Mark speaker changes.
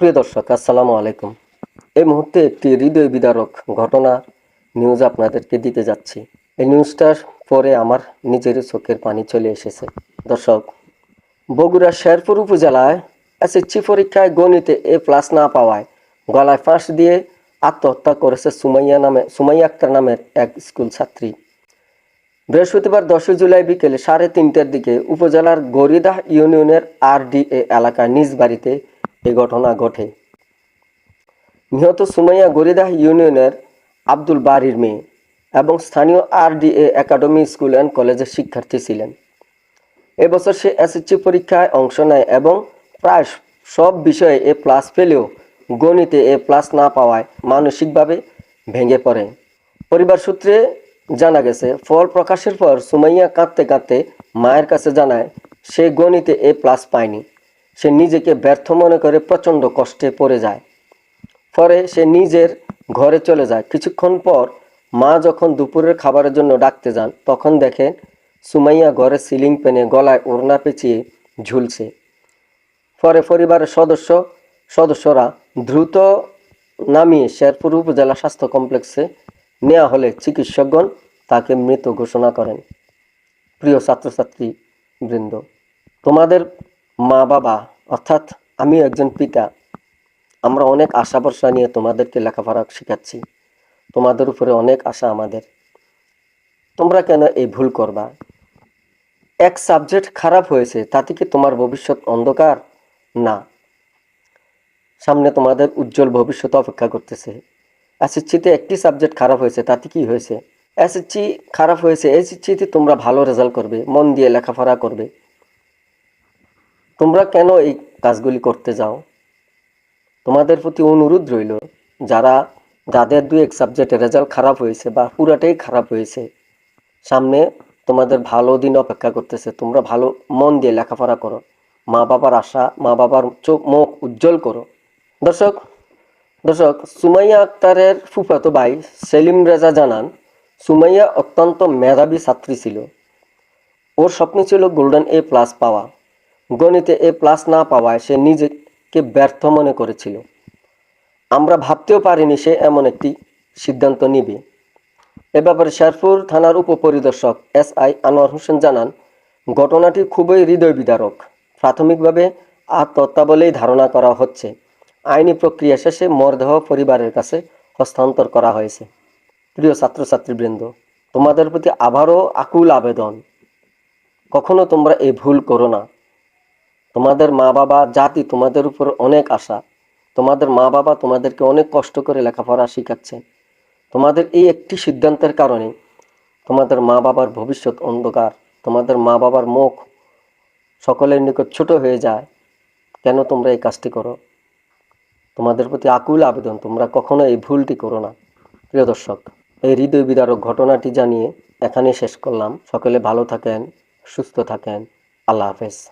Speaker 1: প্রিয় দর্শক, আসসালামু আলাইকুম। এই মুহূর্তে একটি হৃদয় বিদারক ঘটনা নিউজ আপনাদেরকে দিতে যাচ্ছি। এই নিউজটার পরে আমার নিজের চোখের পানি চলে এসেছে। দর্শক বগুড়া শেরপুর উপজেলায় এসএসসি পরীক্ষায় গণিতে এ প্লাস না পাওয়ায় গলায় ফাঁস দিয়ে আত্মহত্যা করেছে সুমাইয়া নামে সুমাইয়া আক্তার নামের এক স্কুল ছাত্রী। বৃহস্পতিবার দশই জুলাই বিকেলে সাড়ে তিনটার দিকে উপজেলার গরিদাহ ইউনিয়নের আরডিএ এলাকায় নিজ বাড়িতে এ ঘটনা ঘটে। নিহত সুমাইয়া গরিদাহ ইউনিয়নের আব্দুল বারির মেয়ে এবং স্থানীয় আরডিএ একাডেমি স্কুল অ্যান্ড কলেজের শিক্ষার্থী ছিলেন। এবছর সে এসএসসি পরীক্ষায় অংশ নেয় এবং প্রায় সব বিষয়ে এ প্লাস পেলেও গণিতে এ প্লাস না পাওয়ায় মানসিকভাবে ভেঙে পড়ে। পরিবার সূত্রে জানা গেছে, ফল প্রকাশের পর সুমাইয়া কাঁদতে কাঁদতে মায়ের কাছে জানায়, সে গণিতে এ প্লাস পায়নি। সে নিজেকে ব্যর্থ মনে করে প্রচণ্ড কষ্টে পড়ে যায়। পরে সে নিজের ঘরে চলে যায়। কিছুক্ষণ পর মা যখন দুপুরের খাবারের জন্য ডাকতে যান, তখন দেখেন সুমাইয়া ঘরে সিলিং পেনে গলায় ওড়না পেঁচিয়ে ঝুলছে। পরে পরিবারের সদস্য, সদস্যরা দ্রুত নামিয়ে শেরপুর উপজেলা স্বাস্থ্য কমপ্লেক্সে নেওয়া হলে চিকিৎসকগণ তাকে মৃত ঘোষণা করেন। প্রিয় ছাত্রছাত্রী বৃন্দ তোমাদের মা বাবা, অর্থাৎ আমি একজন পিতা, আমরা অনেক আশা ভরসা নিয়ে তোমাদেরকে লেখাপড়া শেখাচ্ছি। তোমাদের উপরে অনেক আশা আমাদের। তোমরা কেন এই ভুল করবা? এক সাবজেক্ট খারাপ হয়েছে, তাতে কি তোমার ভবিষ্যৎ অন্ধকার? না। সামনে তোমাদের উজ্জ্বল ভবিষ্যৎ অপেক্ষা করতেছে। এসএসসিতে একটি সাবজেক্ট খারাপ হয়েছে, তাতে কি হয়েছে? এসএসসি খারাপ হয়েছে, এসএসসিতে তোমরা ভালো রেজাল্ট করবে, মন দিয়ে লেখাপড়া করবে। তোমরা কেন এই কাজগুলি করতে যাও? তোমাদের প্রতি অনুরোধ রইল, যারা, যাদের দুই এক সাবজেক্টে রেজাল্ট খারাপ হয়েছে বা পুরাটাই খারাপ হয়েছে, সামনে তোমাদের ভালো দিন অপেক্ষা করতেছে, তোমরা ভালো মন দিয়ে লেখাপড়া করো মা বাবার আশা মা বাবার চোখ, মুখ উজ্জ্বল করো। দর্শক দর্শক, সুমাইয়া আক্তারের ফুফাতো ভাই সেলিম রেজা জানান, সুমাইয়া অত্যন্ত মেধাবী ছাত্রী ছিল। ওর স্বপ্ন ছিল গোল্ডেন এ প্লাস পাওয়া। গণিতে এ প্লাস না পাওয়ায় সে নিজেকে ব্যর্থ মনে করেছিল। আমরা ভাবতেও পারিনি সে এমন একটি সিদ্ধান্ত নিবে। এ ব্যাপারে শেরপুর থানার উপপরিদর্শক এস আই আনোয়ার হোসেন জানান, ঘটনাটি খুবই হৃদয় বিদারক প্রাথমিকভাবে আত্মহত্যা বলেই ধারণা করা হচ্ছে, আইনি প্রক্রিয়া শেষে মরদেহ পরিবারের কাছে হস্তান্তর করা হয়েছে। প্রিয় ছাত্রছাত্রীবৃন্দ, তোমাদের প্রতি আবারও আকুল আবেদন। কখনো তোমরা এই ভুল করো না। তোমাদের মা বাবা জাতি তোমাদের উপর অনেক আশা। তোমাদের মা বাবা তোমাদেরকে অনেক কষ্ট করে লেখাপড়া শেখাচ্ছে। তোমাদের এই একটি সিদ্ধান্তের কারণে তোমাদের মা বাবার ভবিষ্যৎ অন্ধকার, তোমাদের মা বাবার মুখ সকলের নিকট ছোট হয়ে যায়। কেন তোমরা এই কাজটি করো? তোমাদের প্রতি আকুল আবেদন, তোমরা কখনো এই ভুলটি করো না। প্রিয় দর্শক, এই হৃদয় বিদারক ঘটনাটি জানিয়ে এখানেই শেষ করলাম। সকলে ভালো থাকেন, সুস্থ থাকেন। আল্লাহ হাফেজ।